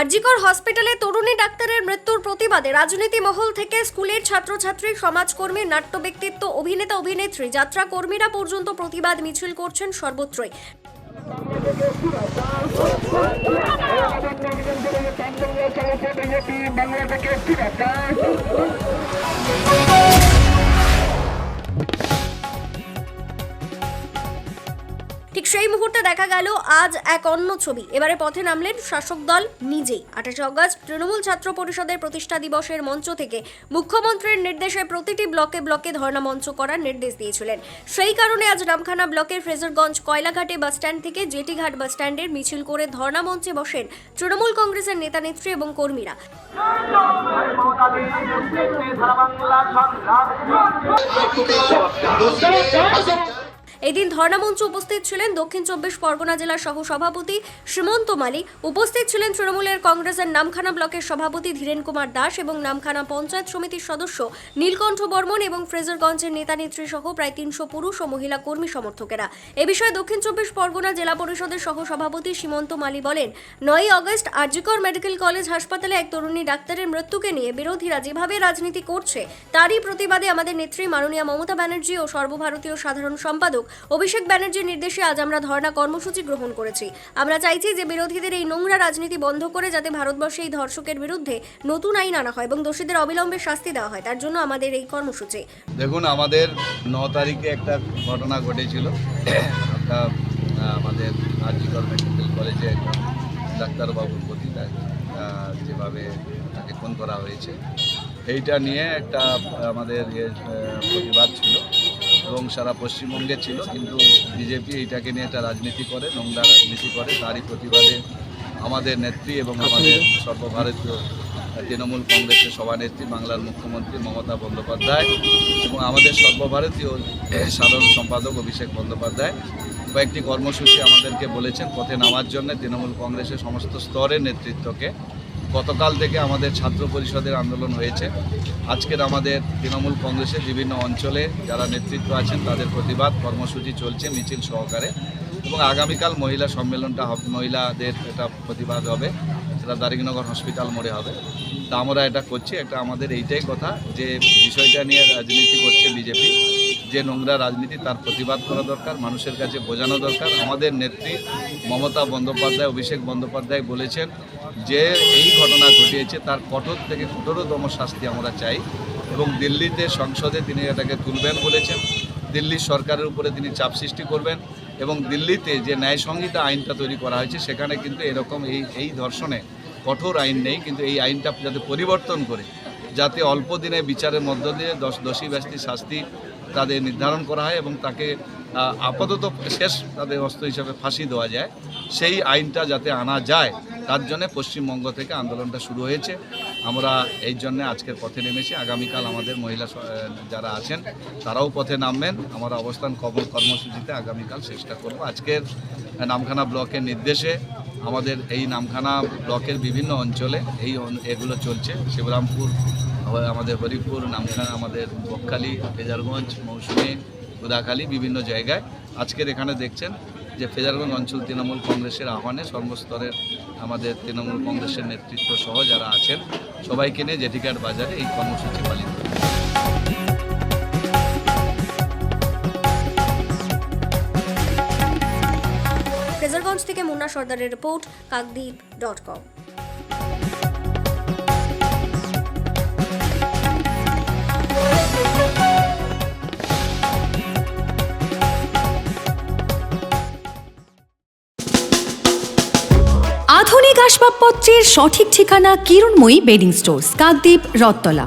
আরজিকর হসপিটালে তরুণী ডাক্তারের মৃত্যুর প্রতিবাদে রাজনীতি মহল থেকে স্কুলের ছাত্রছাত্রী সমাজকর্মী নাট্য ব্যক্তিত্ব অভিনেতা, অভিনেত্রী, যাত্রা কর্মীরা পর্যন্ত প্রতিবাদ মিছিল করছেন সর্বত্রই। বাংলা থেকে দেখা গেল আজ এক অন্য ছবি। এবারে পথে নামলেন শাসক দল নিজেই। আঠাশে অগস্ট তৃণমূল ছাত্র পরিষদের প্রতিষ্ঠা দিবসের মঞ্চ থেকে মুখ্যমন্ত্রীর নির্দেশে প্রতিটি ব্লকে ব্লকে ধর্ণা মঞ্চ করার নির্দেশ দিয়েছিলেন। সেই কারণে আজ রামখানা ব্লকের ফ্রেজারগঞ্জ কয়লাঘাটে বাসস্ট্যান্ড থেকে জেটিঘাট বাসস্ট্যান্ডের মিছিল করে ধর্ণা মঞ্চে বসেন তৃণমূল কংগ্রেসের নেতানেত্রী এবং কর্মীরা। এদিন ধর্ণামঞ্চে উপস্থিত ছিলেন দক্ষিণ চব্বিশ পরগনা জেলার সহ সভাপতি সীমন্ত মালি উপস্থিত ছিলেন তৃণমূলের কংগ্রেসের নামখানা ব্লকের সভাপতি ধীরেন কুমার দাস এবং নামখানা পঞ্চায়েত সমিতির সদস্য নীলকণ্ঠ বর্মন এবং ফ্রেজারগঞ্জের নেতা নেত্রী সহ প্রায় তিনশো পুরুষ ও মহিলা কর্মী সমর্থকেরা। এ বিষয়ে দক্ষিণ চব্বিশ পরগনা জেলা পরিষদের সহ সভাপতি সীমন্ত মালি বলেন নয় অগস্ট আরজিকর মেডিকেল কলেজ হাসপাতালে এক তরুণী ডাক্তারের মৃত্যুকে নিয়ে বিরোধীরা যেভাবে রাজনীতি করছে, তারই প্রতিবাদে আমাদের নেত্রী মাননীয়া মমতা ব্যানার্জি ও সর্বভারতীয় সাধারণ সম্পাদক অভিষেক ব্যানার্জির নির্দেশে আজ আমরা ধর্ণা কর্মসূচি গ্রহণ করেছি। আমরা চাইছি যে বিরোধীদের এই নোংরা রাজনীতি বন্ধ করে যাতে ভারতবর্ষে এই ধর্ষকের বিরুদ্ধে নতুন আইন আনা হয় এবং দোষীদের অবিলম্বে শাস্তি দেওয়া হয় তার জন্য আমাদের এই কর্মসূচি। দেখুন আমাদের ন তারিখে একটা ঘটনা ঘটেছিল। আমাদের মেডিকেল কলেজে ডাক্তারবাবুর প্রতি যেভাবে তাকে খুন করা হয়েছে। এইটা নিয়ে একটা আমাদের ইয়ে, প্রতিবাদ ছিল। এবং সারা পশ্চিমবঙ্গে ছিল কিন্তু বিজেপি এইটাকে নিয়ে একটা রাজনীতি করে নোংরা রাজনীতি করে তারই প্রতিবাদে আমাদের নেত্রী এবং আমাদের সর্বভারতীয় তৃণমূল কংগ্রেসের সভানেত্রী বাংলার মুখ্যমন্ত্রী মমতা বন্দ্যোপাধ্যায় এবং আমাদের সর্বভারতীয় সাধারণ সম্পাদক অভিষেক বন্দ্যোপাধ্যায় কয়েকটি কর্মসূচি আমাদেরকে বলেছেন পথে নামার জন্য তৃণমূল কংগ্রেসের সমস্ত স্তরের নেতৃত্বকে। গতকাল থেকে আমাদের ছাত্র পরিষদের আন্দোলন হয়েছে। আজকের আমাদের তৃণমূল কংগ্রেসের বিভিন্ন অঞ্চলে যারা নেতৃত্ব আছেন, তাদের প্রতিবাদ, কর্মসূচি চলছে মিছিল সহকারে এবং আগামীকাল মহিলা সম্মেলনটা হবে, মহিলাদের এটা প্রতিবাদ হবে। সেটা দারিগনগর হসপিটাল মোড়ে হবে। তা আমরা এটা করছি একটা আমাদের এইটাই কথা যে বিষয়টা নিয়ে রাজনীতি করছে বিজেপি। যে নোংরা রাজনীতি তার প্রতিবাদ করা দরকার, মানুষের কাছে বোঝানো দরকার। আমাদের নেত্রী মমতা বন্দ্যোপাধ্যায়, অভিষেক বন্দ্যোপাধ্যায় বলেছেন যে এই ঘটনা ঘটিয়েছে, তার কঠোর থেকে কঠোরতম শাস্তি আমরা চাই এবং দিল্লিতে সংসদে তিনি এটাকে তুলবেন বলেছেন। দিল্লির সরকারের উপরে তিনি চাপ সৃষ্টি করবেন এবং দিল্লিতে যে ন্যায় সংহিতা আইনটা তৈরি করা হয়েছে, সেখানে কিন্তু এরকম এই এই ধর্ষণে কঠোর আইন নেই, কিন্তু এই আইনটা যাতে পরিবর্তন করে, যাতে অল্প দিনে বিচারের মধ্য দিয়ে দশ দোষী ব্যক্তি শাস্তি তাদের নির্ধারণ করা হয় এবং তাকে আপাতত শেষ তাদের অস্ত্র হিসাবে ফাঁসি দেওয়া যায়, সেই আইনটা যাতে আনা যায়, তার জন্য পশ্চিমবঙ্গ থেকে আন্দোলনটা শুরু হয়েছে। আমরা এই জন্য আজকের পথে নেমেছি। আগামীকাল আমাদের মহিলা যারা আছেন, তারাও পথে নামবেন। আমরা অবস্থান কর্ম কর্মসূচিতে আগামীকাল চেষ্টা করব। আজকের নামখানা ব্লকের নির্দেশে আমাদের এই নামখানা ব্লকের বিভিন্ন অঞ্চলে এই এগুলো চলছে। শিবরামপুর আমাদের হরিপুর, নামখানা আমাদের বকখালি, ফেজারগঞ্জ, মৌসুমী উদাখালী বিভিন্ন জায়গায়। আজকের এখানে দেখছেন যে ফেজারগঞ্জ অঞ্চল তৃণমূল কংগ্রেসের আহ্বানে সর্বস্তরের আমাদের তৃণমূল কংগ্রেসের নেতৃত্ব সহ যারা আছেন, সবাইকে নিয়ে জেটিঘাট বাজারে এই কর্মসূচি পালিত ফ্রেজারগঞ্জ থেকে মুন্না সর্দারের রিপোর্ট কাকদ্বীপ ডট কম আধুনিক আসবাবপত্রের সঠিক ঠিকানা কিরণময়ী বেডিং স্টোর্স, কাকদ্বীপ রত্তলা